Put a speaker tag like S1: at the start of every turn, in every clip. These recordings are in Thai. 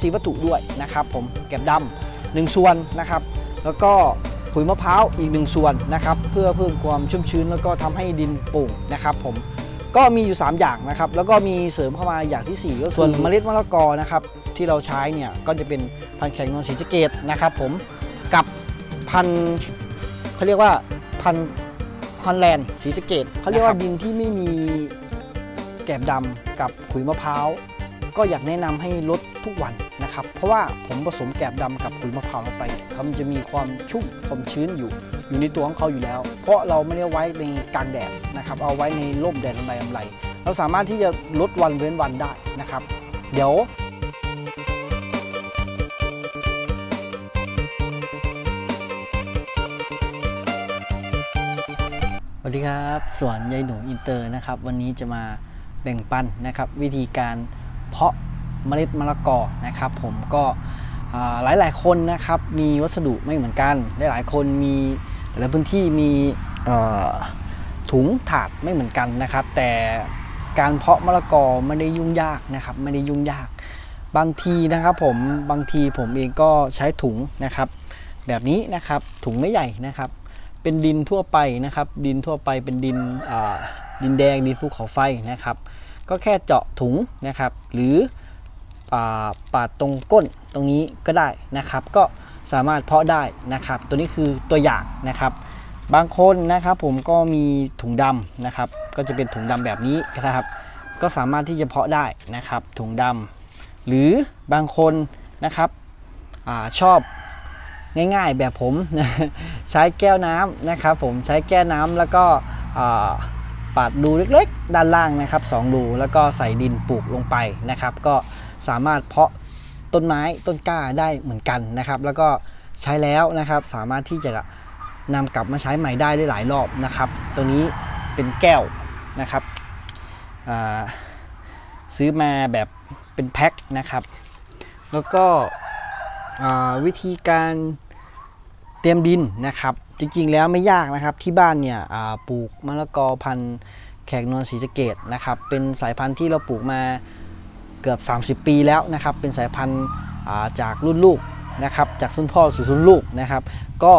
S1: ทรีย์วัตถุด้วยนะครับผมแกบดำหนึ่งส่วนนะครับ แล้วก็ขุยมะพร้าวอีกหนึ่งส่วนนะครับเพื่อเพิ่มความชุ่มชื้นแล้วก็ทำให้ดินโป่งนะครับผมก็มีอยู่ 3 อย่างนะครับ แล้วก็มีเสริมเข้ามาอย่างที่ 4 ก็คือส่วนเมล็ดมะละกอนะครับที่เราใช้เนี่ยก็จะเป็นพันธุ์แข็งนวลศรีสะเกดนะครับผมกับพันธุ์เขาเรียกว่าพันธุ์ฮอนแลนด์ศรีสะเกดเขาเรียกว่าดินที่ไม่มีแกบดำกับขุยมะพร้าว ก็อยากแนะนำให้ลดทุกวันนะครับ เพราะว่าผมผสมแกบดำกับขุยมะพร้าวลงไปเขาจะมีความชุ่มความชื้นอยู่ อยู่ในตัวของเขาอยู่แล้ว เพราะเราไม่ได้ไว้ในกลางแดดนะครับ เอาไว้ในร่มแดดลำไรลำไรเราสามารถที่จะลดวันเว้นวันได้นะครับ เดี๋ยวสวัสดีครับสวนยายหนูอินเตอร์นะครับ วันนี้จะมาแบ่งปันนะครับ วิธีการ เพาะเมล็ดมะละกอนะครับ ผมก็หลายหลายคนนะครับมีวัสดุไม่เหมือนกันหลายๆคนมีหลายพื้นที่มีถุงถาดไม่เหมือนกันนะครับ แต่การเพาะมะละกอไม่ได้ยุ่งยากนะครับไม่ได้ยุ่งยาก บางทีนะครับผมบางทีผมเองก็ใช้ถุงนะครับ แบบนี้นะครับถุงไม่ใหญ่นะครับ เป็นดินทั่วไปนะครับ ดินทั่วไปเป็นดินดินแดงดินภูเขาไฟนะครับ ก็แค่เจาะถุงนะครับ หรือปาดตรงก้นตรงนี้ก็ได้นะครับ ก็สามารถเพาะได้นะครับ ตัวนี้คือตัวอย่างนะครับ บางคนนะครับผมก็มีถุงดำนะครับ ก็จะเป็นถุงดำแบบนี้นะครับ ก็สามารถที่จะเพาะได้นะครับ ถุงดำหรือบางคนนะครับอชอบง่ายๆแบบผมใช้แก้วน้ำนะครับ ผมใช้แก้วน้ำแล้วก็ ปาดรูเล็กๆ ด้านล่างนะครับสองรูแล้วก็ใส่ดินปลูกลงไปนะครับ ก็สามารถเพาะต้นไม้ต้นกล้าได้เหมือนกันนะครับ แล้วก็ใช้แล้วนะครับสามารถที่จะนำกลับมาใช้ใหม่ได้ได้หลายรอบนะครับ ตัวนี้เป็นแก้วนะครับซื้อมาแบบเป็นแพ็คนะครับ แล้วก็วิธีการเตรียมดินนะครับ จริงๆแล้วไม่ยากนะครับที่บ้านเนี่ยปลูกมะละกอพันธุ์แขกนวลศรีสะเกดนะครับเป็นสายพันธุ์ที่เราปลูกมาเกือบ 30 ปีแล้วนะครับเป็นสายพันธุ์จากรุ่นลูกนะครับจากรุ่นพ่อสู่รุ่นลูกนะครับ ก็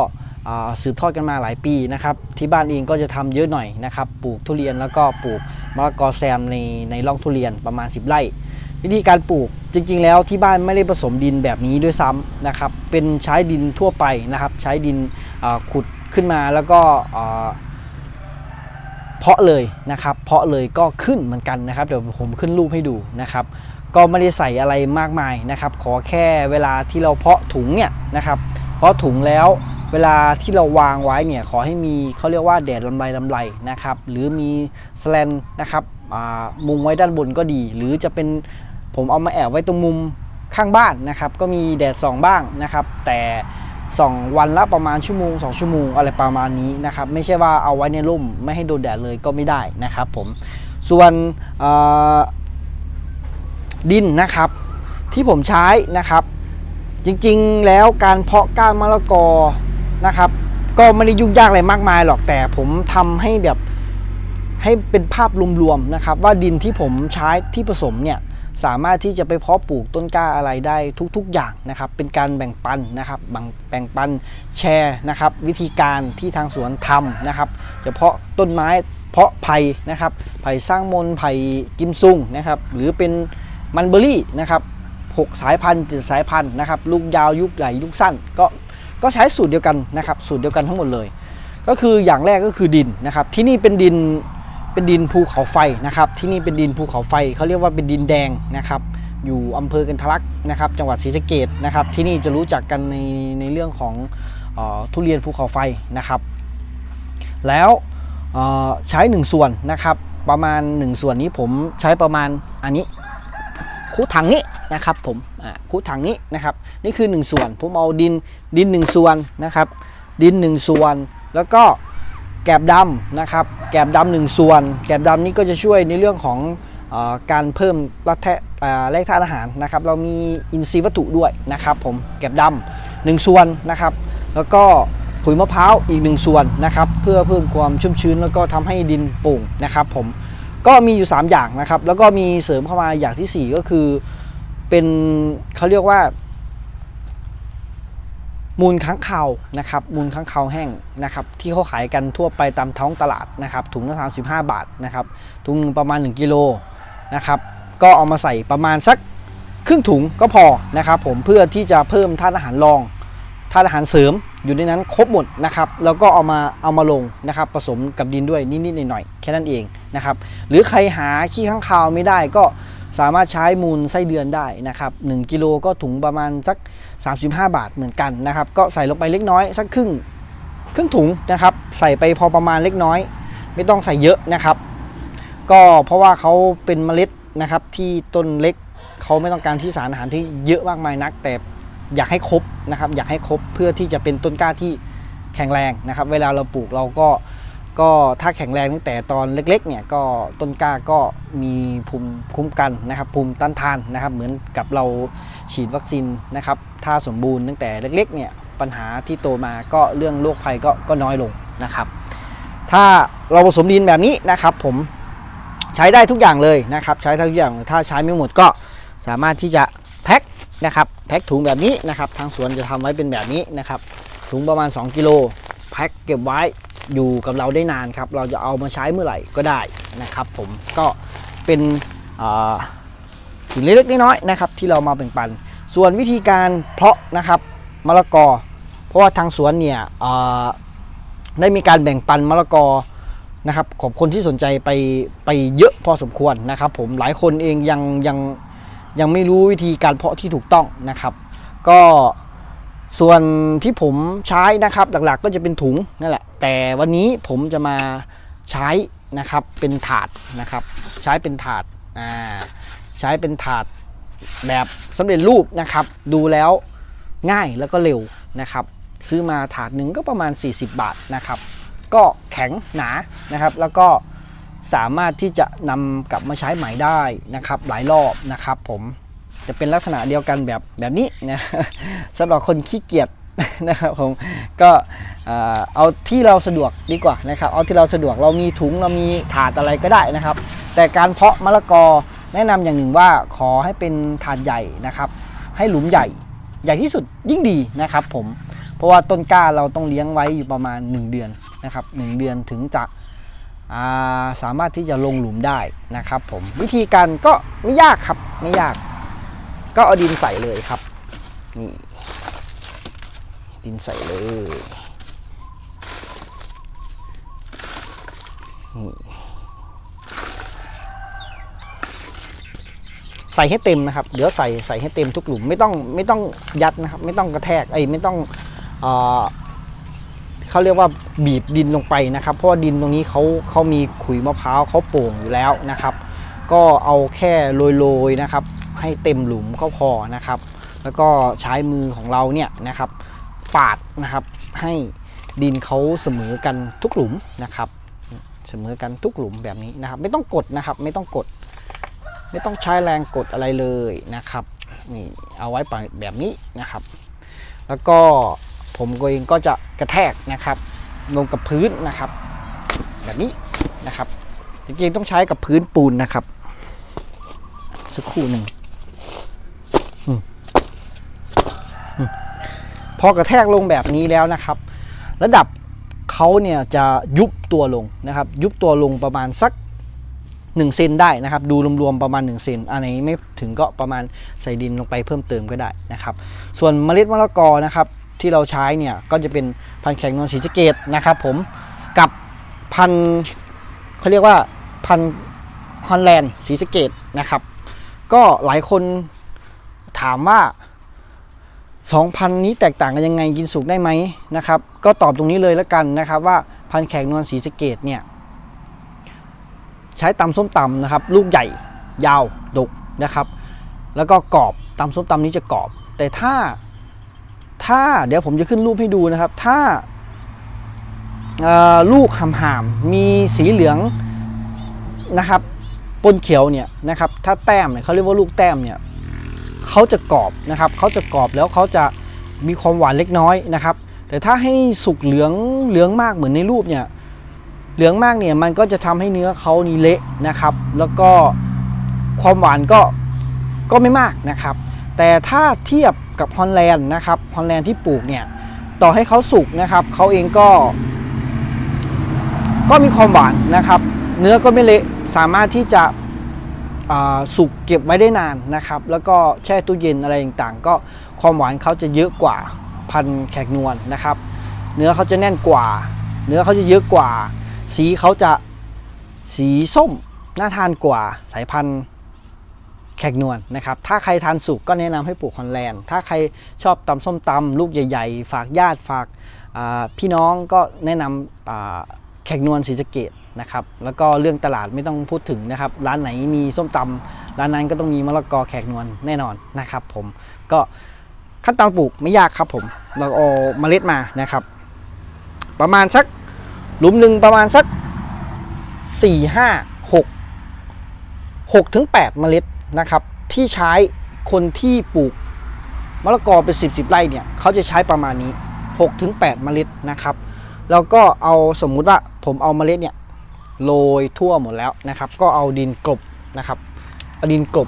S1: สืบทอดกันมาหลายปีนะครับที่บ้านเองก็จะทำเยอะหน่อยนะครับปลูกทุเรียนแล้วก็ปลูกมะละกอแซมในในร่องทุเรียนประมาณ 10 ไร่ วิธีการปลูกจริง ๆ แล้วที่บ้านไม่ได้ผสมดินแบบนี้ด้วยซ้ำนะครับ เป็นใช้ดินทั่วไปนะครับ ใช้ดินขุดขึ้นมาแล้วก็เพาะเลยนะครับ เพาะเลยก็ขึ้นเหมือนกันนะครับ เดี๋ยวผมขึ้นรูปให้ดูนะครับ ก็ไม่ได้ใส่อะไรมากมายนะครับ ขอแค่เวลาที่เราเพาะถุงเนี่ยนะครับ เพาะถุงแล้วเวลาที่เราวางไว้เนี่ยขอให้มีเขาเรียกว่าแดดลำไรลำไรนะครับ หรือมีสแลนนะครับมุงไว้ด้านบนก็ดี หรือจะเป็น ผมเอามาแอบไว้ตรงมุมข้างบ้านนะครับ ก็มีแดดส่องบ้างนะครับ แต่ส่องวันละประมาณชั่วโมง2ชั่วโมงอะไรประมาณนี้นะครับ ไม่ใช่ว่าเอาไว้ในร่มไม่ให้โดนแดดเลยก็ไม่ได้นะครับผมส่วนดินนะครับ ที่ผมใช้นะครับ จริงๆแล้วการเพาะก้านมะละกอนะครับ ก็ไม่ได้ยุ่งยากอะไรมากมายหรอกแต่ผมทำให้แบบให้เป็นภาพรวมๆนะครับ ว่าดินที่ผมใช้ที่ผสมเนี่ย สามารถที่จะไปเพาะปลูกต้นกล้าอะไรได้ทุก ๆ อย่างนะครับ เป็นการแบ่งปันนะครับแบ่งแบ่งปันแชร์นะครับ วิธีการที่ทางสวนทำนะครับจะเพาะต้นไม้เพาะไผ่นะครับไผ่สร้างมนไผ่กิมซุงนะครับ หรือเป็นมันเบอรี่นะครับหกสายพันธุ์เจ็ดสายพันธุ์นะครับ ลูกยาวยุคใหญ่ยุคสั้น ก็ก็ใช้สูตรเดียวกันนะครับ สูตรเดียวกันทั้งหมดเลย ก็คืออย่างแรกก็คือดินนะครับ ที่นี่เป็นดิน เป็นดินภูเขาไฟนะครับ ที่นี่เป็นดินภูเขาไฟเขาเรียกว่าเป็นดินแดงนะครับ อยู่อำเภอกันทะลักนะครับ จังหวัดศรีสะเกดนะครับ ที่นี่จะรู้จักกันในในเรื่องของออทุเรียนภูเขาไฟนะครับ แล้วใช้ 1 ส่วนนะครับ ประมาณ 1 ส่วนนี้ผมใช้ประมาณอันนี้คูถังนี้นะครับผมคูถังนี้นะครับ นี่คือ 1 ส่วน ผมเอาดินดิน 1 ส่วนนะครับ ดิน 1 ส่วนแล้วก็ แกบดำนะครับแกบดำหนึ่งส่วน แกบดำนี้ก็จะช่วยในเรื่องของอการเพิ่มรัแทะเอ่อแร่ธาตุอาหารนะครับ เรามีอินทรีย์วัตถุด้วยนะครับผมแกบดำหนึ่งส่วนนะครับ แล้วก็ขุยมะพร้าวอีกหนึ่งส่วนนะครับ เพื่อเพิ่มความชุ่มชื้นแล้วก็ทำให้ดินโป่งนะครับผมก็มีอยู่ 3 อย่างนะครับ แล้วก็มีเสริมเข้ามาอย่างทีสี่4 ก็คือ เป็นเขาเรียกว่า มูลค้างคาวนะครับมูลค้างคาวแห้งนะครับที่เขาขายกันทั่วไปตามท้องตลาดนะครับถุงละ35บห้าบาทนะครับถุงหนึ่งประมาณ 1กิโลนะครับก็เอามาใส่ประมาณสักครึ่งถุงก็พอนะครับผมเพื่อที่จะเพิ่มธาตุอาหารรองธาตุอาหารเสริมอยู่ในนั้นครบหมดนะครับแล้วก็เอามาเอามาลงนะครับผสมกับดินด้วยนิดๆหน่อยๆแค่นั้นเองนะครับหรือใครหาขี้ข้างคาวไม่ได้ก็ สามารถใช้มูลไส้เดือนได้นะครับ1กิโลก็ถุงประมาณสัก 35 บาทเหมือนกันนะครับก็ใส่ลงไปเล็กน้อยสักครึ่งครึ่งถุงนะครับ ใส่ไปพอประมาณเล็กน้อย ไม่ต้องใส่เยอะนะครับ ก็เพราะว่าเขาเป็นเมล็ดนะครับที่ต้นเล็กเขาไม่ต้องการที่สารอาหารที่เยอะมากมายนัก แต่อยากให้ครบนะครับ อยากให้ครบเพื่อที่จะเป็นต้นกล้าที่แข็งแรงนะครับ เวลาเราปลูกเราก็ ก็ถ้าแข็งแรงตั้งแต่ตอนเล็กๆเนี่ยก็ต้นกล้าก็มีภูมิคุ้มกันนะครับ ภูมิต้านทานนะครับ เหมือนกับเราฉีดวัคซีนนะครับ ถ้าสมบูรณ์ตั้งแต่เล็กๆเนี่ยปัญหาที่โตมาก็เรื่องโรคภัยก็ก็น้อยลงนะครับ ถ้าเราผสมดินแบบนี้นะครับ ผมใช้ได้ทุกอย่างเลยนะครับ ใช้ได้ทุกอย่างถ้าใช้ไม่หมดก็สามารถที่จะแพ็คนะครับแพ็คถุงแบบนี้นะครับ ทางสวนจะทำไว้เป็นแบบนี้นะครับถุงประมาณ 2 กิโลแพ็คเก็บไว้ อยู่กับเราได้นานครับ เราจะเอามาใช้เมื่อไหร่ก็ได้นะครับผมก็เป็นสิ่งเล็กๆน้อยๆนะครับ ที่เรามาแบ่งปัน ส่วนวิธีการเพาะนะครับมะละกอ เพราะว่าทางสวนเนี่ยได้มีการแบ่งปันมะละกอนะครับของคนที่สนใจไปไปเยอะพอสมควรนะครับ ผมหลายคนเองยังยังยังไม่รู้วิธีการเพาะที่ถูกต้องนะครับ ก็ ส่วนที่ผมใช้นะครับหลักๆ ก็จะเป็นถุงนั่นแหละ แต่วันนี้ผมจะมาใช้นะครับเป็นถาดนะครับ ใช้เป็นถาดอ่าใช้เป็นถาดแบบสำเร็จรูปนะครับ ดูแล้วง่ายแล้วก็เร็วนะครับ ซื้อมาถาดหนึ่งก็ประมาณ 40 บาทนะครับ ก็แข็งหนานะครับ แล้วก็สามารถที่จะนำกลับมาใช้ใหม่ได้นะครับ หลายรอบนะครับผม จะเป็นลักษณะเดียวกันแบบแบบนี้นะสำหรับคนขี้เกียจนะครับผมก็เอาที่เราสะดวกดีกว่านะครับ เอาที่เราสะดวกเรามีถุงเรามีถาดอะไรก็ได้นะครับ แต่การเพาะมะละกอแนะนำอย่างหนึ่งว่าขอให้เป็นถาดใหญ่นะครับ ให้หลุมใหญ่ใหญ่ที่สุดยิ่งดีนะครับ ผมเพราะว่าต้นกล้าเราต้องเลี้ยงไว้อยู่ประมาณ 1 เดือนนะครับ1เดือนถึงจะาสามารถที่จะลงหลุมได้นะครับ ผมวิธีการก็ไม่ยากครับไม่ยาก ก็เอาดินใส่เลยครับ นี่ ดินใส่เลยนี่ใส่ให้เต็มนะครับเดี๋ยวใส่ใส่ให้เต็มทุกหลุมไม่ต้องไม่ต้องยัดนะครับ ไม่ต้องกระแทกไอ้ไม่ต้องเออเขาเรียกว่าบีบดินลงไปนะครับ เพราะว่าดินตรงนี้เขาเขามีขุยมะพร้าวเขาโป่งอยู่แล้วนะครับ ก็เอาแค่โรยๆนะครับ ให้เต็มหลุมก็พอนะครับ แล้วก็ใช้มือของเราเนี่ยนะครับ ปาดนะครับให้ดินเขาเสมอกันทุกหลุมนะครับ เสมอกันทุกหลุมแบบนี้นะครับ ไม่ต้องกดนะครับ ไม่ต้องกด ไม่ต้องใช้แรงกดอะไรเลยนะครับนี่เอาไว้แบบนี้นะครับ แล้วก็ผมก็เองก็จะกระแทกนะครับลงกับพื้นนะครับ แบบนี้นะครับ จริงๆต้องใช้กับพื้นปูนนะครับ สักครู่หนึ่งอืมอืม พอกระแทกลงแบบนี้แล้วนะครับ ระดับเขาเนี่ยจะยุบตัวลงนะครับ ยุบตัวลงประมาณสัก1เซนได้นะครับ ดูรวมๆประมาณ1เซนอันไหนไม่ถึงก็ประมาณใส่ดินลงไปเพิ่มเติมก็ได้นะครับ ส่วนเมล็ดมะละกอนะครับที่เราใช้เนี่ยก็จะเป็นพันธุ์แข็งนวลสีสเกตนะครับผมกับพันเขาเรียกว่าพันฮอลแลนด์สีสเกตนะครับ ก็หลายคนถามว่า สองพันนี้แตกต่างกันยังไงกินสุกได้ไหมนะครับ ก็ตอบตรงนี้เลยแล้วกันนะครับ ว่าพันแข็งนวลสีสเกตเนี่ยใช้ตำส้มตำนะครับ ลูกใหญ่ยาวดกนะครับ แล้วก็กรอบตำส้มตำนี้จะกรอบ แต่ถ้าถ้าเดี๋ยวผมจะขึ้นรูปให้ดูนะครับ ถ้าลูกหำหามมีสีเหลืองนะครับปนเขียวเนี่ยนะครับถ้าแต้มเนี่ยเขาเรียกว่าลูกแต้มเนี่ย เขาจะกรอบนะครับเขาจะกรอบแล้วเขาจะมีความหวานเล็กน้อยนะครับ แต่ถ้าให้สุกเหลืองเหลืองมากเหมือนในรูปเนี่ยเหลืองมากเนี่ยมันก็จะทำให้เนื้อเขานี่เละนะครับ แล้วก็ความหวานก็ก็ไม่มากนะครับ แต่ถ้าเทียบกับฮอลแลนด์นะครับฮอลแลนด์ที่ปลูกเนี่ยต่อให้เขาสุกนะครับเขาเองก็ ก็มีความหวานนะครับ เนื้อก็ไม่เละสามารถที่จะ สุกเก็บไว้ได้นานนะครับ แล้วก็แช่ตู้เย็นอะไรต่างๆ ก็ความหวานเขาจะเยอะกว่าพันแขกนวลนะครับ เนื้อเขาจะแน่นกว่า เนื้อเขาจะเยอะกว่า สีเขาจะสีส้มน่าทานกว่าสายพันธุ์แขกนวลนะครับ ถ้าใครทานสุกก็แนะนำให้ปลูกฮอลแลนด์ ถ้าใครชอบตำส้มตำลูกใหญ่ ๆ ฝากญาติฝากพี่น้องก็แนะนำ แขกนวลศรีสะเกดนะครับแล้วก็เรื่องตลาดไม่ต้องพูดถึงนะครับ ร้านไหนมีส้มตำร้านนั้นก็ต้องมีมะละกอแขกนวลแน่นอนนะครับ ผมก็ขั้นตอนปลูกไม่ยากครับผม เราเอาเมล็ดมานะครับ ประมาณสักหลุมหนึ่งประมาณสักสี่ห้าหกหกถึงแปดเมล็ดนะครับ ที่ใช้คนที่ปลูกมะละกอเป็นสิบสิบไร่เนี่ยเขาจะใช้ประมาณนี้หกถึงแปดเมล็ดนะครับ แล้วก็เอาสมมุติว่า ผมเอาเมล็ดเนี่ยโรยทั่วหมดแล้วนะครับ ก็เอาดินกลบนะครับเอาดินกลบ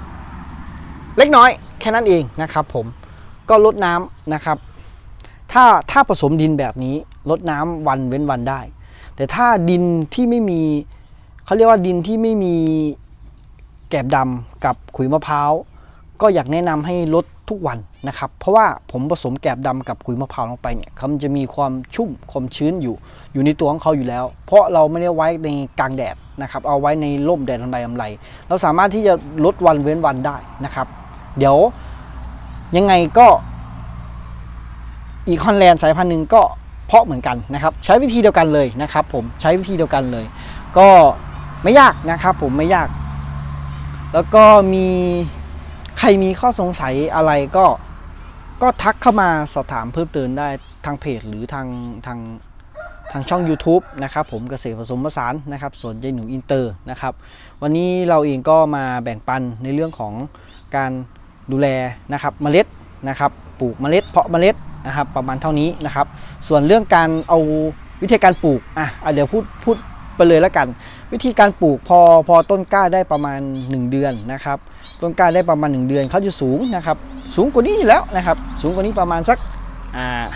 S1: เล็กน้อยแค่นั้นเองนะครับ ผมก็ลดน้ำนะครับ ถ้าถ้าผสมดินแบบนี้ลดน้ำวันเว้นวันได้ แต่ถ้าดินที่ไม่มีเขาเรียกว่าดินที่ไม่มีแกบดำกับขุยมะพร้าว ก็อยากแนะนำให้ลดทุกวันนะครับ เพราะว่าผมผสมแกบดำกับขุยมะพร้าวลงไปเนี่ยเขามันจะมีความชุ่มความชื้นอยู่ อยู่ในตัวของเขาอยู่แล้ว เพราะเราไม่ได้ไว้ในกลางแดดนะครับ เอาไว้ในร่มแดดลำไรลำไร เราสามารถที่จะลดวันเว้นวันได้นะครับ เดี๋ยวยังไงก็อีกฮอนแลนด์สายพันธุ์หนึ่งก็เพาะเหมือนกันนะครับ ใช้วิธีเดียวกันเลยนะครับ ผมใช้วิธีเดียวกันเลย ก็ไม่ยากนะครับ ผมไม่ยาก แล้วก็มี ใครมีข้อสงสัยอะไรก็ก็ทักเข้ามาสอบถามเพิ่มเติมได้ทางเพจหรือทางทางทางช่อง YouTube นะครับผมเกษตรผสมผสานนะครับสวนยายหนูอินเตอร์นะครับ วันนี้เราเองก็มาแบ่งปันในเรื่องของการดูแลนะครับเมล็ดนะครับ ปลูกเมล็ดเพาะเมล็ดนะครับ ประมาณเท่านี้นะครับ ส่วนเรื่องการเอาวิธีการปลูกอะอะเดี๋ยวพูดพูด ไปเลยแล้วกัน วิธีการปลูกพอพอต้นกล้าได้ประมาณ 1 เดือนนะครับต้นกล้าได้ประมาณ 1 เดือนเขาจะสูงนะครับ สูงกว่านี้แล้วนะครับ สูงกว่านี้ประมาณสักอ่า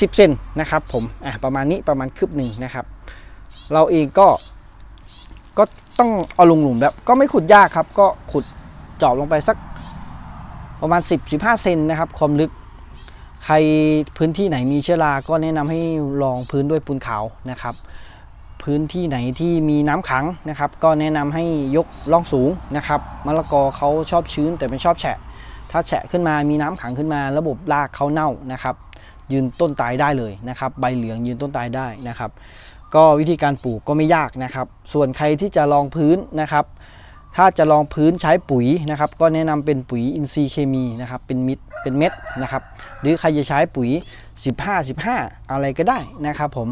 S1: สิบเซนนะครับผมอะประมาณนี้ประมาณคืบหนึ่งนะครับ เราเองก็ก็ต้องเอาลงหลุมแบบก็ไม่ขุดยากครับ ก็ขุดเจาะลงไปสักประมาณ 10-15 เซนนะครับความลึกใครพื้นที่ไหนมีเชื้อราก็แนะนำให้รองพื้นด้วยปูนขาวนะครับ พื้นที่ไหนที่มีน้ำขังนะครับ ก็แนะนำให้ยกล่องสูงนะครับมะละกอเขาชอบชื้นแต่ไม่ชอบแฉะ ถ้าแฉะขึ้นมามีน้ำขังขึ้นมา ระบบรากเขาเน่านะครับ ยืนต้นตายได้เลยนะครับ ใบเหลืองยืนต้นตายได้นะครับ ก็วิธีการปลูกก็ไม่ยากนะครับ ส่วนใครที่จะลองพื้นนะครับ ถ้าจะลองพื้นใช้ปุ๋ยนะครับ ก็แนะนำเป็นปุ๋ยอินทรีย์เคมีนะครับ เป็นมิดเป็นเม็ดนะครับ หรือใครจะใช้ปุ๋ย 15 15 อะไรก็ได้นะครับ ผม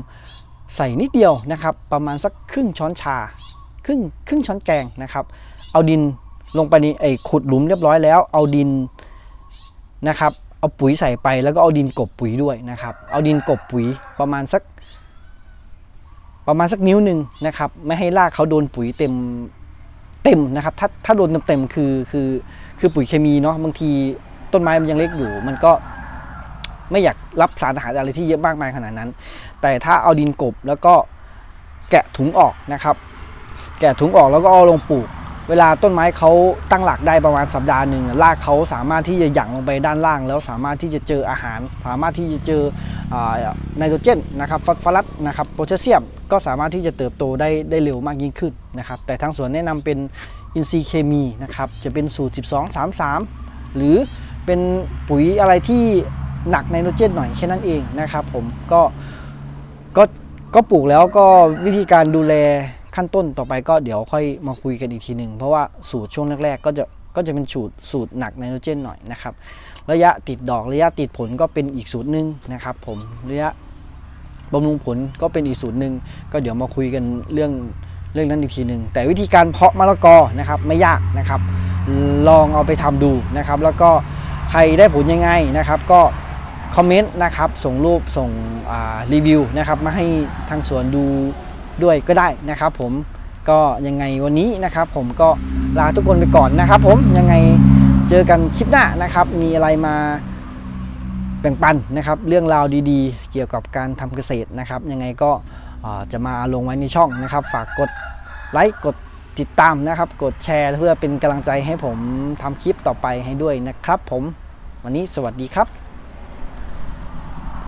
S1: ใส่นิดเดียวนะครับ ประมาณสักครึ่งช้อนชา ครึ่งครึ่งช้อนแกงนะครับ เอาดินลงไปในไอ้ขุดหลุมเรียบร้อยแล้ว เอาดินนะครับ เอาปุ๋ยใส่ไปแล้วก็เอาดินกบปุ๋ยด้วยนะครับ เอาดินกบปุ๋ยประมาณสัก ประมาณสักนิ้วหนึ่งนะครับ ไม่ให้รากเขาโดนปุ๋ยเต็มเต็มนะครับ ถ้าถ้าโดนเต็มๆคือคือคือปุ๋ยเคมีเนาะบางทีต้นไม้มันยังเล็กอยู่ มันก็ไม่อยากรับสารอาหารอะไรที่เยอะมากมายขนาดนั้น แต่ถ้าเอาดินกบแล้วก็แกะถุงออกนะครับ แกะถุงออกแล้วก็เอาลงปลูก เวลาต้นไม้เขาตั้งหลักได้ประมาณสัปดาห์หนึ่งรากเขาสามารถที่จะหยั่งลงไปด้านล่าง แล้วสามารถที่จะเจออาหาร สามารถที่จะเจอไนโตรเจนนะครับฟอสฟอรัสนะครับโพแทสเซียมก็สามารถที่จะเติบโตได้ได้เร็วมากยิ่งขึ้นนะครับ แต่ทางสวนแนะนำเป็นอินทรีย์เคมีนะครับจะเป็นสูตร 12 3 3 หรือเป็นปุ๋ยอะไรที่หนักไนโตรเจนหน่อยแค่นั้นเองนะครับผมก็ ก็ก็ปลูกแล้วก็วิธีการดูแลขั้นต้นต่อไปก็เดี๋ยวค่อยมาคุยกันอีกทีหนึ่งเพราะว่าสูตรช่วงแรก ๆ ก็จะก็จะเป็นสูตรสูตรหนักไนโตรเจนหน่อยนะครับ ระยะติดดอกระยะติดผลก็เป็นอีกสูตรหนึ่งนะครับ ผมระยะบำรุงผลก็เป็นอีกสูตรหนึ่งก็เดี๋ยวมาคุยกันเรื่องเรื่องนั้นอีกทีหนึ่งแต่วิธีการเพาะมะละกอนะครับไม่ยากนะครับ ลองเอาไปทำดูนะครับ แล้วก็ใครได้ผลยังไงนะครับ ก็ คอมเมนต์นะครับ ส่งรูปส่งรีวิวนะครับมาให้ทางสวนดูด้วยก็ได้นะครับ ผมก็ยังไงวันนี้นะครับ ผมก็ลาทุกคนไปก่อนนะครับ ผมยังไงเจอกันคลิปหน้านะครับ มีอะไรมาแบ่งปันนะครับ เรื่องราวดีๆ เกี่ยวกับการทำเกษตรนะครับ ยังไงก็จะมาลงไว้ในช่องนะครับ ฝากกดไลค์กดติดตามนะครับ กดแชร์เพื่อเป็นกำลังใจให้ผมทำคลิปต่อไปให้ด้วยนะครับ ผมวันนี้สวัสดีครับ